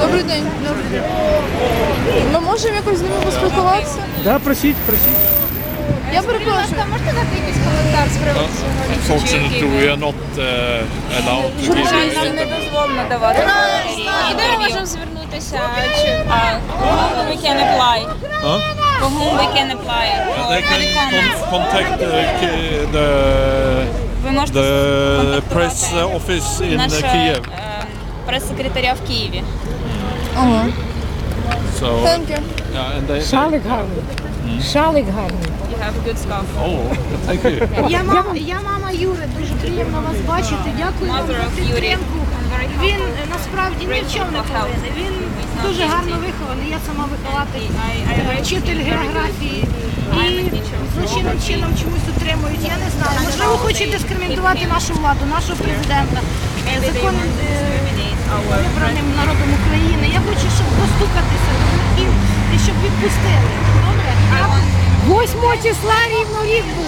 Добрий день. Ми можемо якось з ними поспілкуватися? Да, просіть, просіть. Я перепрошую. Можете дати якийсь коментар з приводу Unfortunately, we are not uh, allowed to give you Нам не anything. дозволено давати. Куди ми можемо звернутися? Чи а, we can? For whom we can apply? For They the can comments? contact the, ki- the, Ви можете the press office in uh, наше Kiev. е, прес-секретаря в Києві. Ага. So, Thank you. yeah, and they, they, Шалик гарний. Шалик гарний. You have good stuff. oh, thank you. Я мама, я мама Юри, дуже приємно вас бачити. Дякую вам Mother за of підтримку. Він е, насправді ні в чому не повинен. Він дуже гарно вихований. Я сама вихователь, е, вчитель географії. І злочинним чином чомусь утримують. Я не знаю. Можливо, хочуть дискримінувати нашу владу, нашого президента. Е, Закон вибраним народом України. Я хочу, щоб достукатися до них і щоб відпустили. Добре? 8 числа рівно рік буде.